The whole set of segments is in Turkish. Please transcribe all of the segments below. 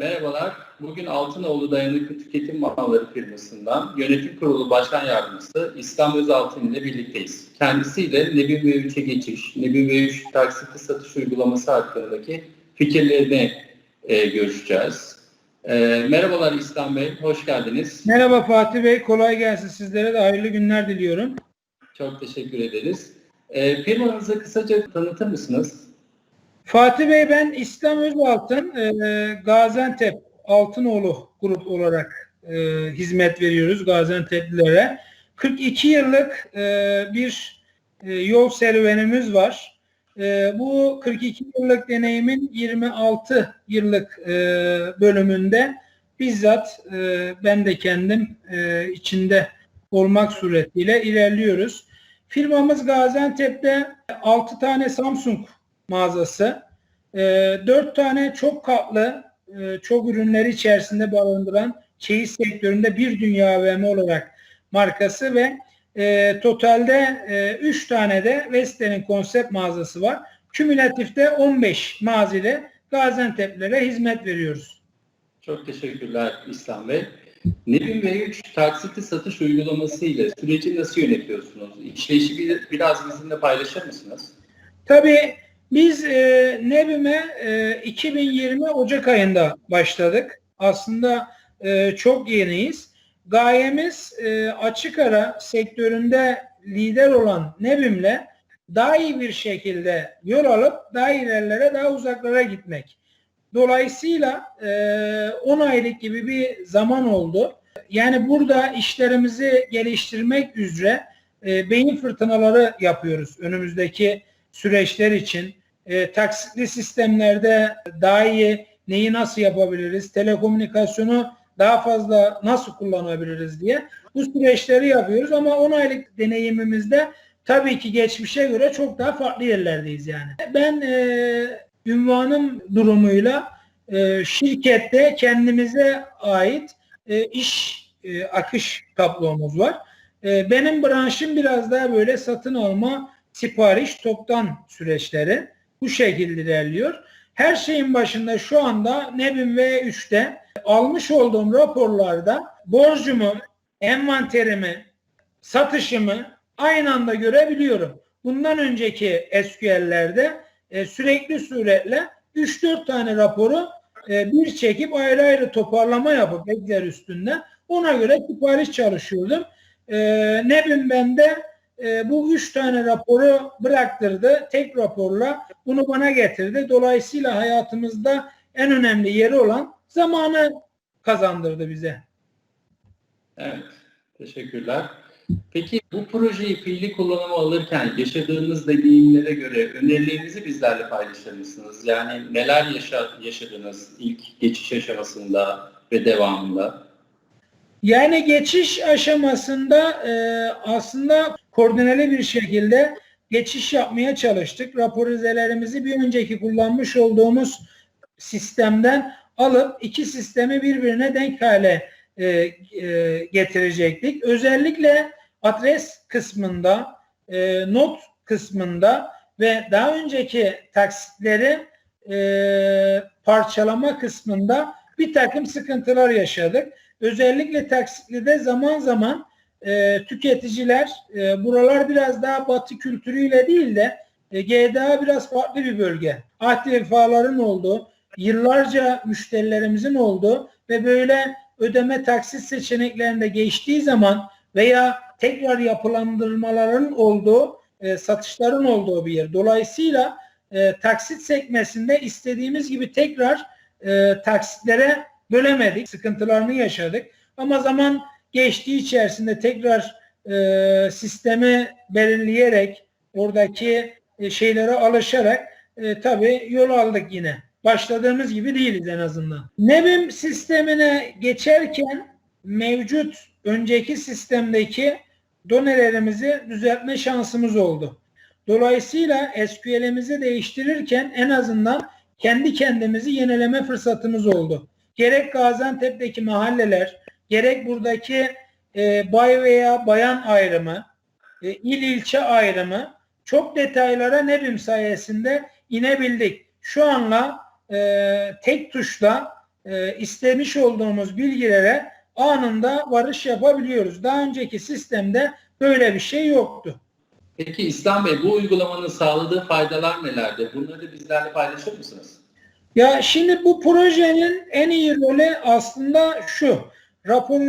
Merhabalar. Bugün Altınoğlu Dayanıklı Tüketim Malları firmasından Yönetim Kurulu Başkan Yardımcısı İslam Özaltın ile birlikteyiz. Kendisiyle Nebin V3'e geçiş, Nebin V3 taksitli satış uygulaması hakkındaki fikirlerini e, görüşeceğiz. E, merhabalar İslam Bey, hoş geldiniz. Merhaba Fatih Bey, kolay gelsin. Sizlere de hayırlı günler diliyorum. Çok teşekkür ederiz. E, firmanızı kısaca tanıtır mısınız? Fatih Bey ben İslam Özaltın, e, Gaziantep Altınoğlu grup olarak e, hizmet veriyoruz Gaziantep'lilere. 42 yıllık e, bir e, yol serüvenimiz var. E, bu 42 yıllık deneyimin 26 yıllık e, bölümünde bizzat e, ben de kendim e, içinde olmak suretiyle ilerliyoruz. Firmamız Gaziantep'te 6 tane Samsung mağazası, e, 4 tane çok katlı, e, çok ürünleri içerisinde barındıran çeyiz sektöründe bir dünya AVM olarak markası ve e, totalde 3 tane de Vestel'in konsept mağazası var. Kümülatifte 15 mağazile Gaziantep'lere hizmet veriyoruz. Çok teşekkürler İslam Bey. Nebin V3 taksitli satış uygulaması ile süreci nasıl yönetiyorsunuz? İşleyişi bir, biraz bizimle paylaşır mısınız? Tabii biz e, Nebim'e e, 2020 Ocak ayında başladık. Aslında e, çok yeniyiz. Gayemiz e, açık ara sektöründe lider olan Nebim'le daha iyi bir şekilde yol alıp daha ilerlere, daha uzaklara gitmek. Dolayısıyla e, 10 aylık gibi bir zaman oldu. Yani burada işlerimizi geliştirmek üzere e, beyin fırtınaları yapıyoruz önümüzdeki süreçler için. E, taksitli sistemlerde daha iyi neyi nasıl yapabiliriz, telekomünikasyonu daha fazla nasıl kullanabiliriz diye bu süreçleri yapıyoruz ama 10 aylık deneyimimizde tabii ki geçmişe göre çok daha farklı yerlerdeyiz yani. Ben e, ünvanım durumuyla e, şirkette kendimize ait e, iş e, akış tablomuz var. E, benim branşım biraz daha böyle satın alma, sipariş, toptan süreçleri bu şekilde ilerliyor. Her şeyin başında şu anda Nebim V3'te almış olduğum raporlarda borcumu, envanterimi, satışımı aynı anda görebiliyorum. Bundan önceki SQL'lerde e, sürekli suretle 3-4 tane raporu e, bir çekip ayrı ayrı toparlama yapıp Excel üstünde ona göre sipariş çalışıyordum. E, Nebim bende e, bu üç tane raporu bıraktırdı. Tek raporla bunu bana getirdi. Dolayısıyla hayatımızda en önemli yeri olan zamanı kazandırdı bize. Evet, teşekkürler. Peki bu projeyi fiili kullanıma alırken yaşadığınız deneyimlere göre önerilerinizi bizlerle paylaşır mısınız? Yani neler yaşa yaşadınız ilk geçiş aşamasında ve devamında? Yani geçiş aşamasında e, aslında koordineli bir şekilde geçiş yapmaya çalıştık. Raporizelerimizi bir önceki kullanmış olduğumuz sistemden alıp iki sistemi birbirine denk hale e, e, getirecektik. Özellikle adres kısmında, e, not kısmında ve daha önceki taksitleri e, parçalama kısmında bir takım sıkıntılar yaşadık. Özellikle taksitlide zaman zaman e, tüketiciler e, buralar biraz daha batı kültürüyle değil de e, GDA biraz farklı bir bölge. Ahdi vefaların olduğu, yıllarca müşterilerimizin olduğu ve böyle ödeme taksit seçeneklerinde geçtiği zaman veya tekrar yapılandırmaların olduğu, e, satışların olduğu bir yer. Dolayısıyla e, taksit sekmesinde istediğimiz gibi tekrar e, taksitlere bölemedik. Sıkıntılarını yaşadık. Ama zaman geçtiği içerisinde tekrar e, sistemi belirleyerek oradaki e, şeylere alışarak e, tabii yol aldık yine. Başladığımız gibi değiliz en azından. Nebim sistemine geçerken mevcut önceki sistemdeki donelerimizi düzeltme şansımız oldu. Dolayısıyla SQL'imizi değiştirirken en azından kendi kendimizi yenileme fırsatımız oldu. Gerek Gaziantep'teki mahalleler, gerek buradaki e, bay veya bayan ayrımı, e, il ilçe ayrımı çok detaylara Nebim sayesinde inebildik. Şu anla e, tek tuşla e, istemiş olduğumuz bilgilere anında varış yapabiliyoruz. Daha önceki sistemde böyle bir şey yoktu. Peki İslam Bey bu uygulamanın sağladığı faydalar nelerdir? Bunları bizlerle paylaşır mısınız? Ya şimdi bu projenin en iyi rolü aslında şu. Rapor,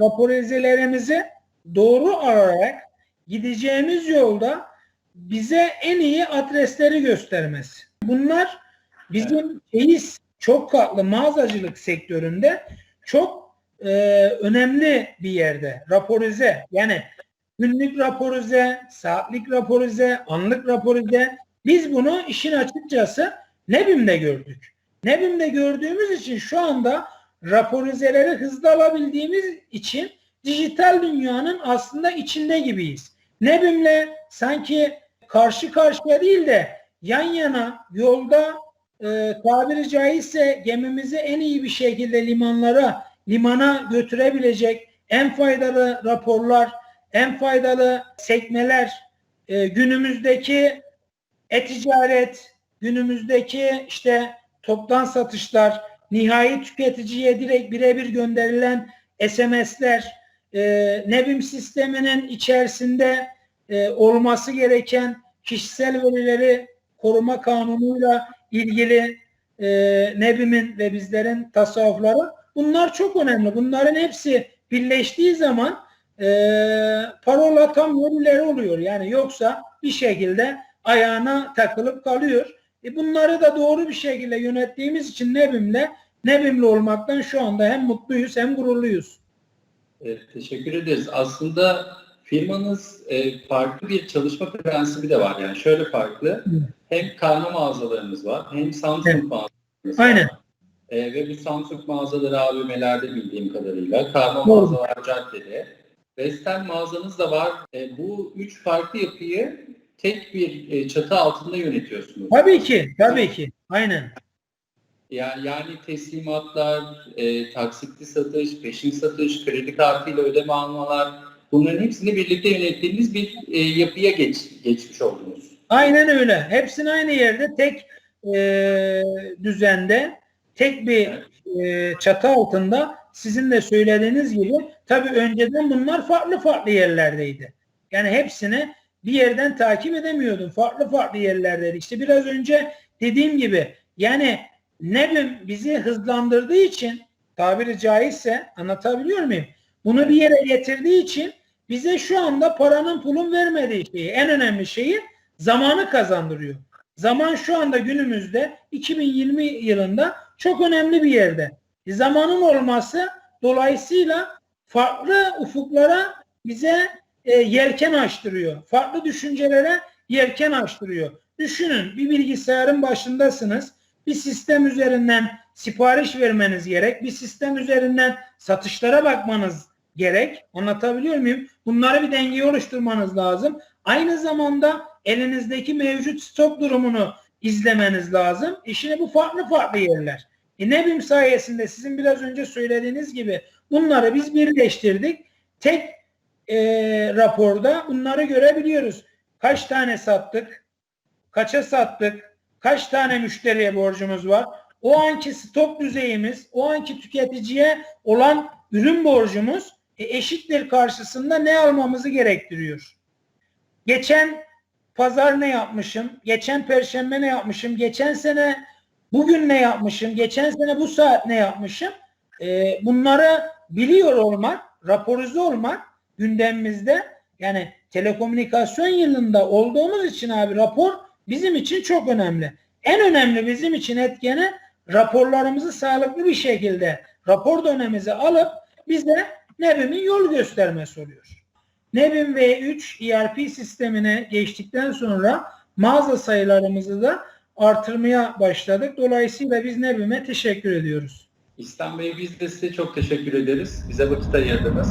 raporizelerimizi doğru arayarak gideceğimiz yolda bize en iyi adresleri göstermesi. Bunlar bizim çeyiz çok katlı mağazacılık sektöründe çok e, önemli bir yerde. Raporize yani günlük raporize, saatlik raporize, anlık raporize. Biz bunu işin açıkçası Nebim'de gördük. Nebim'de gördüğümüz için şu anda raporizeleri hızlı alabildiğimiz için dijital dünyanın aslında içinde gibiyiz. Nebim'le sanki karşı karşıya değil de yan yana yolda e, tabiri caizse gemimizi en iyi bir şekilde limanlara, limana götürebilecek en faydalı raporlar, en faydalı sekmeler, e, günümüzdeki e-ticaret, günümüzdeki işte toptan satışlar, nihai tüketiciye direkt birebir gönderilen SMS'ler, e, Nebim sisteminin içerisinde e, olması gereken kişisel verileri koruma kanunuyla ilgili e, Nebim'in ve bizlerin tasavvufları bunlar çok önemli. Bunların hepsi birleştiği zaman e, parola tam verileri oluyor. Yani yoksa bir şekilde ayağına takılıp kalıyor. E bunları da doğru bir şekilde yönettiğimiz için Nebim'le Nebim'le olmaktan şu anda hem mutluyuz hem gururluyuz. Evet, teşekkür ederiz. Aslında firmanız e, farklı bir çalışma prensibi de var. Yani şöyle farklı. Hem karma mağazalarımız var hem Samsung Evet. mağazalarımız var. Aynen. E, ve bu Samsung mağazaları AVM'lerde bildiğim kadarıyla. Karma Doğru. mağazalar caddede. Western mağazanız da var. E, bu üç farklı yapıyı tek bir e, çatı altında yönetiyorsunuz. Tabii ki, tabii ki. Aynen. Yani, yani teslimatlar, e, taksitli satış, peşin satış, kredi kartıyla ödeme almalar bunların hepsini birlikte yönettiğiniz bir e, yapıya geç, geçmiş oldunuz. Aynen öyle. Hepsini aynı yerde tek e, düzende, tek bir e, çatı altında sizin de söylediğiniz gibi tabii önceden bunlar farklı farklı yerlerdeydi. Yani hepsini bir yerden takip edemiyordum. Farklı farklı yerlerdeydi. İşte biraz önce dediğim gibi yani Nebim bizi hızlandırdığı için tabiri caizse anlatabiliyor muyum? Bunu bir yere getirdiği için bize şu anda paranın pulun vermediği şeyi, en önemli şeyi zamanı kazandırıyor. Zaman şu anda günümüzde 2020 yılında çok önemli bir yerde. E, zamanın olması dolayısıyla farklı ufuklara bize e, yelken açtırıyor. Farklı düşüncelere yelken açtırıyor. Düşünün bir bilgisayarın başındasınız. Bir sistem üzerinden sipariş vermeniz gerek. Bir sistem üzerinden satışlara bakmanız gerek. Anlatabiliyor muyum? Bunları bir dengeye oluşturmanız lazım. Aynı zamanda elinizdeki mevcut stok durumunu izlemeniz lazım. E bu farklı farklı yerler. E Nebim sayesinde sizin biraz önce söylediğiniz gibi bunları biz birleştirdik. Tek e, raporda bunları görebiliyoruz. Kaç tane sattık? Kaça sattık? Kaç tane müşteriye borcumuz var? O anki stok düzeyimiz, o anki tüketiciye olan ürün borcumuz e, eşittir karşısında ne almamızı gerektiriyor. Geçen pazar ne yapmışım? Geçen perşembe ne yapmışım? Geçen sene bugün ne yapmışım? Geçen sene bu saat ne yapmışım? E, bunları biliyor olmak, raporize olmak gündemimizde yani telekomünikasyon yılında olduğumuz için abi rapor bizim için çok önemli. En önemli bizim için etkeni raporlarımızı sağlıklı bir şekilde rapor dönemimizi alıp bize Nebim'in yol göstermesi oluyor. Nebim V3 ERP sistemine geçtikten sonra mağaza sayılarımızı da artırmaya başladık. Dolayısıyla biz Nebim'e teşekkür ediyoruz. İslam Bey biz de size çok teşekkür ederiz. Bize vakit ayırdınız.